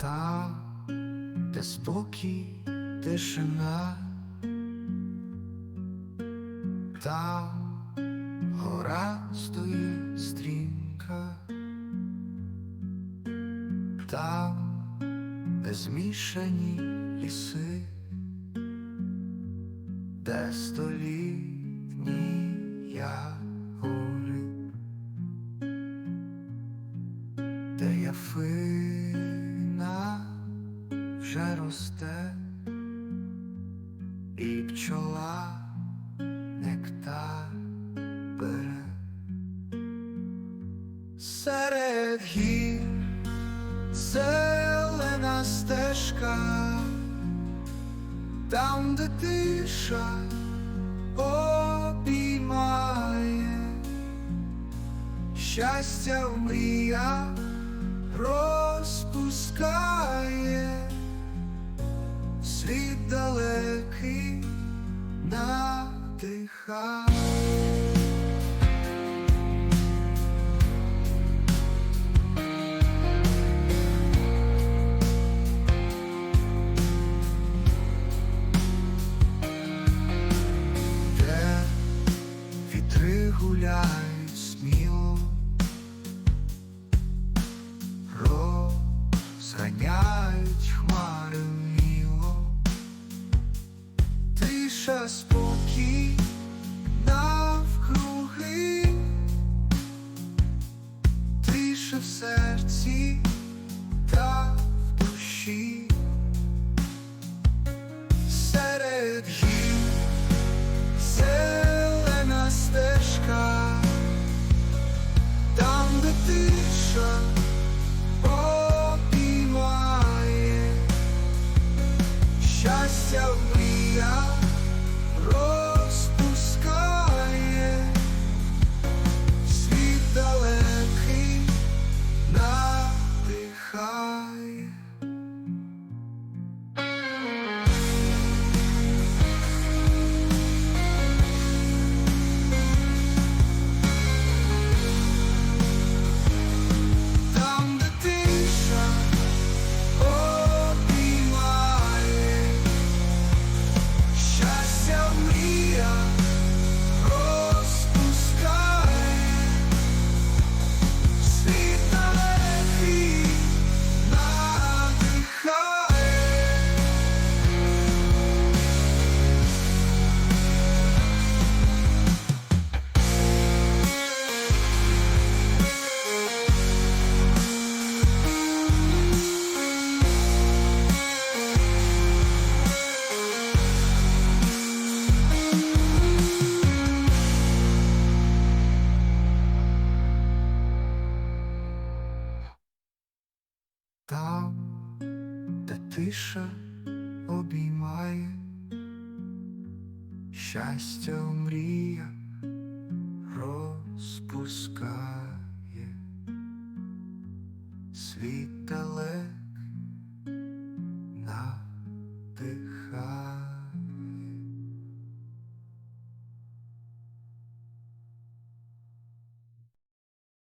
Там, де спокій, тишина, там гора стоїть стрімка, там, де змішані ліси, де столітні ягори, де яфина вже росте, і пчола нектар бере. Серед гір зелена стежка, там, де тиша обіймає, щастя в мріях розпускає, світ далекий надихає. де розганяють Мріях Там, де тиша обіймає щастя мрія розпускає світ далеко.